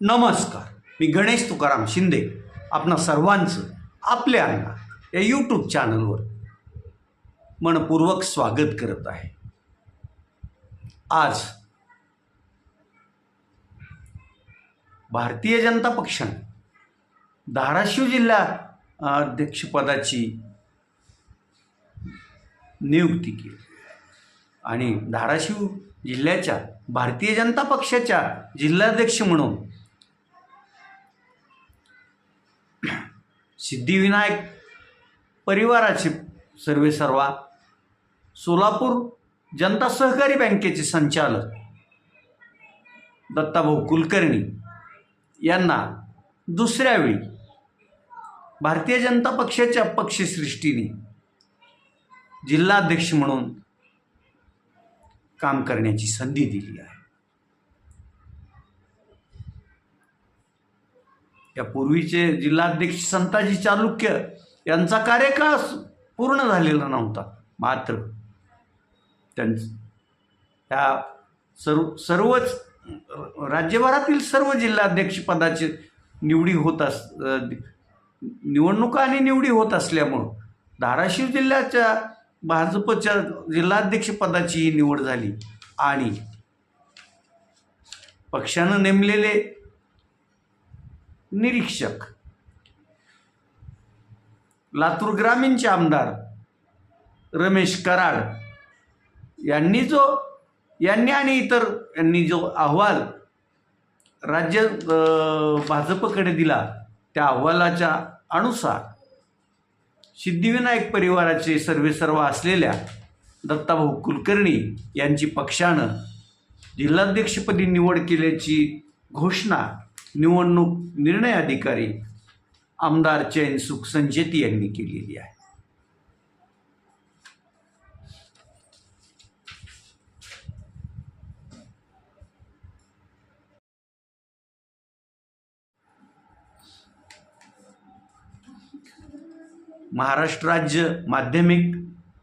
नमस्कार. मी गणेश तुकाराम शिंदे आपणा सर्वांचं आपल्या अण्णा या यूट्यूब चॅनलवर मनपूर्वक स्वागत करत आहे. आज भारतीय जनता पक्षाने धाराशिव जिल्हा अध्यक्षपदाची नियुक्ती केली आणि धाराशिव जिल्ह्याच्या भारतीय जनता पक्षाच्या जिल्हाध्यक्ष म्हणून सिद्धिविनायक परिवाराचे सर्वे सर्वा. सोलापूर जनता सहकारी बँकेचे संचालक दत्ताभाऊ कुलकर्णी यांना दुसऱ्या वेळी भारतीय जनता पक्षाच्या पक्षसृष्टीने जिल्हाध्यक्ष म्हणून काम करण्याची संधी दिली आहे. या पूर्वीचे जिल्हाध्यक्ष संताजी चालुक्य यांचा कार्यकाळ पूर्ण झालेला नव्हता मात्र. त्यांच त्या सर्व सर्वच राज्यभरातील सर्व जिल्हाध्यक्षपदाची निवडी होत अस निवडणुका आणि निवडी होत असल्यामुळं धाराशिव जिल्ह्याच्या भाजपच्या जिल्हाध्यक्षपदाची ही निवड झाली आणि पक्षानं नेमलेले निरीक्षक. लातूर ग्रामीणचे आमदार रमेश कराड यांनी जो यांनी आणि इतर यांनी जो अहवाल राज्य भाजपकडे दिला त्या अहवालाच्या अनुसार सिद्धिविनायक परिवाराचे सर्वेसर्व असलेल्या दत्ताभाऊ कुलकर्णी यांची पक्षानं जिल्हाध्यक्षपदी निवड केल्याची घोषणा निवडणूक निर्णय अधिकारी आमदार चैन सुखसंचेती यांनी केलेली आहे. महाराष्ट्र राज्य माध्यमिक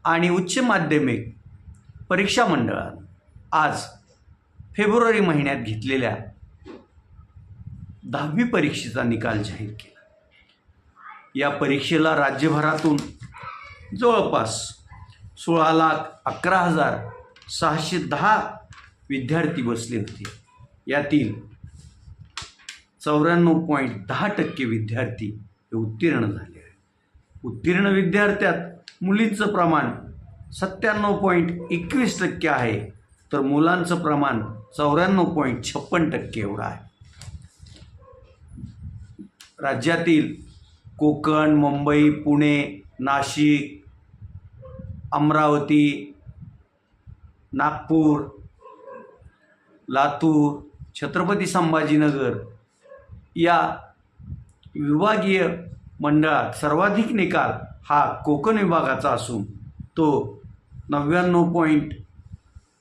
आणि उच्च माध्यमिक परीक्षा मंडळानं आज फेब्रुवारी महिन्यात घेतलेल्या दहावी परीक्षेचा निकाल जाहीर केला. या परीक्षेला राज्यभरातून जवळपास सोळा लाख अकरा हजार सहाशे दहा विद्यार्थी बसले होते. यातील चौऱ्याण्णव पॉईंट दहा टक्के विद्यार्थी हे उत्तीर्ण झाले आहे उत्तीर्ण विद्यार्थ्यात मुलींचं प्रमाण सत्त्याण्णव पॉईंट एकवीस टक्के आहे तर मुलांचं प्रमाण चौऱ्याण्णव पॉईंट छप्पन टक्के एवढं आहे. राज्यातील कोकण मुंबई पुणे नाशिक अमरावती नागपूर लातूर छत्रपती संभाजीनगर या विभागीय मंडळात सर्वाधिक निकाल हा कोकण विभागाचा असून तो नव्याण्णव पॉईंट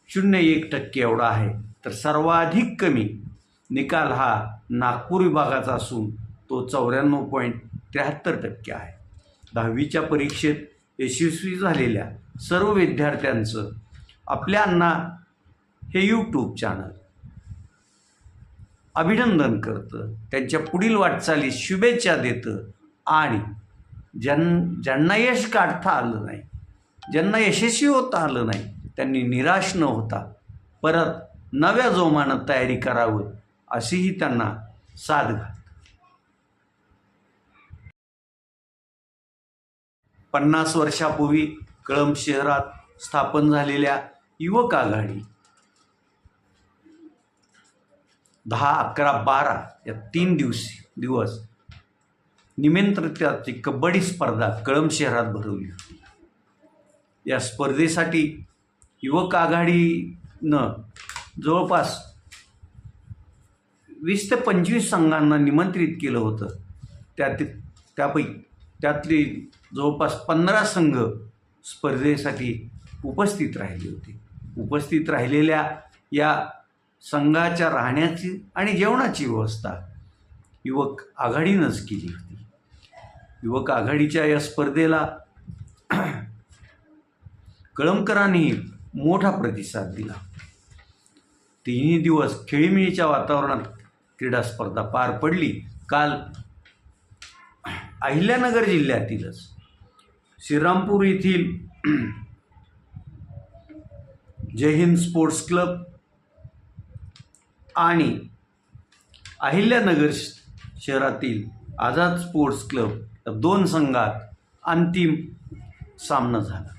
शून्य एक टक्के एवढा आहे. तर सर्वाधिक कमी निकाल हा नागपूर विभागाचा असून तो चौऱ्याण्णव पॉईंट त्र्याहत्तर टक्के आहे. दहावीच्या परीक्षेत यशस्वी झालेल्या सर्व विद्यार्थ्यांचं आपल्या अण्णा हे यूट्यूब चॅनल अभिनंदन करतं त्यांच्या पुढील वाटचालीस शुभेच्छा देतं आणि ज्यां ज्यांना यश काढता आलं नाही ज्यांना यशस्वी होता आलं नाही त्यांनी निराश न होता परत नव्या जोमानं तयारी करावं अशीही त्यांना साथ घाल पन्नास वर्षापूर्वी कळंब शहरात स्थापन झालेल्या युवक आघाडी. दहा अकरा बारा या तीन दिवशी दिवस निमंत्रिताची कबड्डी स्पर्धा कळंब शहरात भरवली होती. या स्पर्धेसाठी युवक आघाडीनं जवळपास वीस ते पंचवीस संघांना निमंत्रित केलं होतं. त्यात त्यापैकी त्यातली जवळपास पंधरा संघ स्पर्धेसाठी उपस्थित राहिले होते. उपस्थित राहिलेल्या या संघाच्या राहण्याची आणि जेवणाची व्यवस्था युवक आघाडीनंच केली होती. युवक आघाडीच्या या स्पर्धेला कळमकरांनी मोठा प्रतिसाद दिला. तिन्ही दिवस खेळीमेळीच्या वातावरणात क्रीडा स्पर्धा पार पडली. काल अहिल्यानगर जिल्ह्यातीलच. श्रीरामपूर येथील जय हिंद स्पोर्ट्स क्लब आणि अहिल्यानगर श- शहरातील आझाद स्पोर्ट्स क्लब या दोन संघात अंतिम सामना झाला.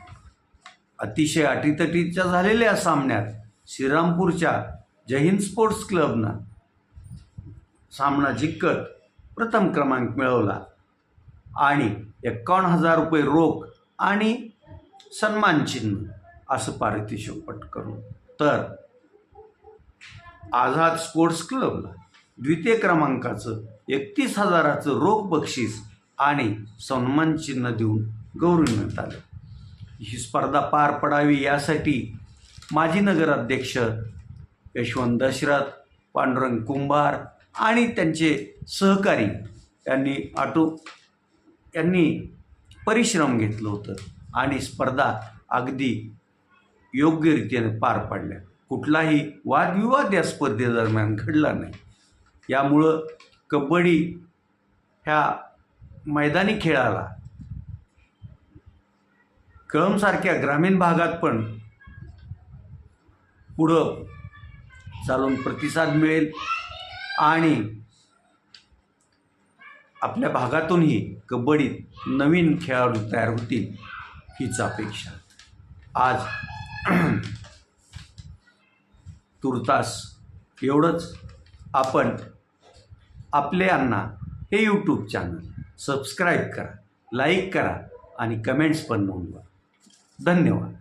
अतिशय अटीतटीच्या झालेल्या सामन्यात श्रीरामपूरच्या जय स्पोर्ट्स क्लबनं सामना जिंकत प्रथम क्रमांक मिळवला. आणि एकावन्न हजार रुपये रोख आणि सन्मानचिन्ह असं पारितोषिक पटकरून. तर आझाद स्पोर्ट्स क्लबला द्वितीय क्रमांकाचं एकतीस हजाराचं रोख बक्षीस आणि सन्मानचिन्ह देऊन गौरविण्यात आलं. ही स्पर्धा पार पडावी यासाठी माजी नगराध्यक्ष यशवंत दशरथ पांडुरंग कुंभार आणि त्यांचे सहकारी यांनी आटो यांनी परिश्रम घेतलं होतं आणि स्पर्धा अगदी योग्यरीतीने पार पाडल्या. कुठलाही वादविवाद या स्पर्धेदरम्यान घडला नाही. यामुळं कबड्डी ह्या मैदानी खेळाला कळमसारख्या ग्रामीण भागात पण पुढं चालून प्रतिसाद मिळेल आणि आपल्या भागातूनही कबड्डीत नवीन खेळाडू तयार होतील हीच अपेक्षा. आज तुर्तास एवढंच. आपण आपले अण्णा हे यूट्यूब चॅनल सबस्क्राईब करा लाईक करा आणि कमेंट्स पण नोंदवा. धन्यवाद.